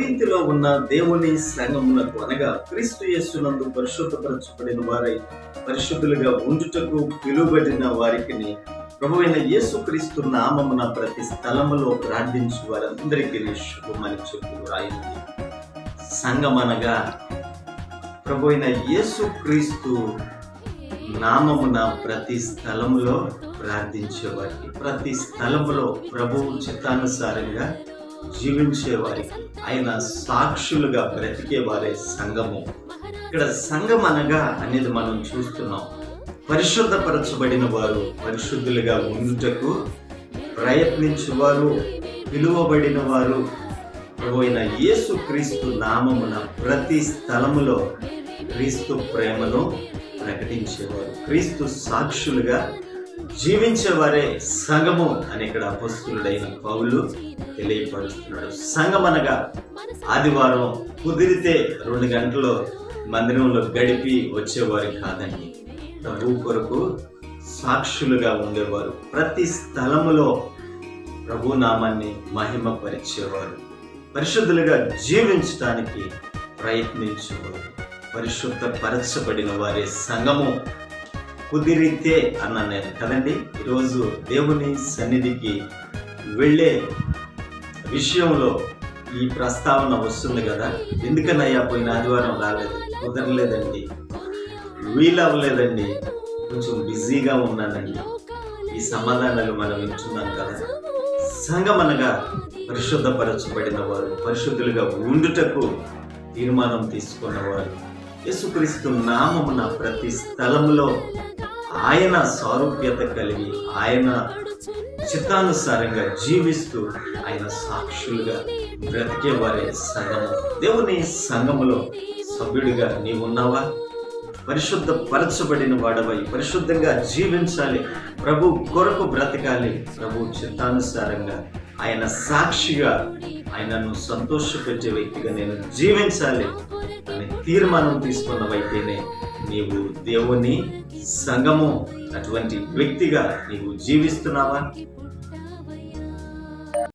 కొరింతిలో ఉన్న దేవుని సంఘమునకు అనగా క్రీస్తు యేసునందు పరిశుద్ధపరచబడిన వారై పరిశుద్ధులుగా ఉండుటకు పిలువబడిన వారికి ప్రభువైన యేసుక్రీస్తు నామమున ప్రతి స్థలములో ప్రార్థించు వారందరికీ శుభమని చెప్పు రాయింది సంఘమనగా ప్రభు అయిన యేసుక్రీస్తు నామమున ప్రతి స్థలములో ప్రార్థించేవారికి ప్రతి స్థలములో ప్రభువు చిత్తానుసారంగా జీవించేవారికి ఆయన సాక్షులుగా బ్రతికే వారే సంఘము. ఇక్కడ సంఘం అనగా అనేది మనం చూస్తున్నాం. పరిశుద్ధపరచబడిన వారు పరిశుద్ధులుగా ఉండుటకు ప్రయత్నించేవారు పిలువబడిన వారు ప్రభు అయిన యేసు క్రీస్తు నామమున ప్రతి స్థలములో క్రీస్తు ప్రేమను ప్రకటించేవారు. క్రీస్తు సాక్షులుగా జీవించేవారే సంఘము అని ఇక్కడ అపస్తుడైన పౌలు తెలియపరుస్తున్నాడు. సంఘం అనగా ఆదివారం కుదిరితే రెండు గంటలు మందిరంలో గడిపి వచ్చేవారు కాదండి. ప్రభు కొరకు సాక్షులుగా ఉండేవారు. ప్రతి స్థలములో ప్రభు నామాన్ని మహిమపరిచేవారు. పరిశుద్ధులుగా జీవించడానికి ప్రయత్నించేవారు. పరిశుద్ధ పరచబడిన వారి సంఘము కుదిరితే అన్న నేను. కదండి? ఈరోజు దేవుని సన్నిధికి వెళ్ళే విషయంలో ఈ ప్రస్తావన వస్తుంది కదా? ఎందుకనయ్యా పోయిన ఆదివారం రాలేదు? కుదరలేదండి. వీలవ్వలేదండి. కొంచెం బిజీగా ఉన్నానండి. ఈ సమాధానాలు మనం వింటున్నాం కదా? సంఘం అనగా పరిశుద్ధపరచబడిన వారు పరిశుద్ధులుగా ఉండుటకు తీర్మానం తీసుకున్నవారు యేసుక్రీస్తు నామమున ప్రతి స్థలంలో ఆయన సారూప్యత కలిగి ఆయన చిత్తానుసారంగా జీవిస్తూ ఆయన సాక్షులుగా బ్రతికే వారే సంఘము. దేవుని సంఘములో సభ్యుడిగా నీవున్నావా పరిశుద్ధ పరచబడిన వాడవై పరిశుద్ధంగా జీవించాలి. ప్రభు కొరకు బ్రతకాలి. ప్రభు చిత్తానుసారంగా ఆయన సాక్షిగా ఆయనను సంతోషపెట్టే వ్యక్తిగా నేను జీవించాలి అనే తీర్మానం తీసుకున్నవైతేనే నీవు దేవుని సంగము అటువంటి వ్యక్తిగా నీవు జీవిస్తున్నావా?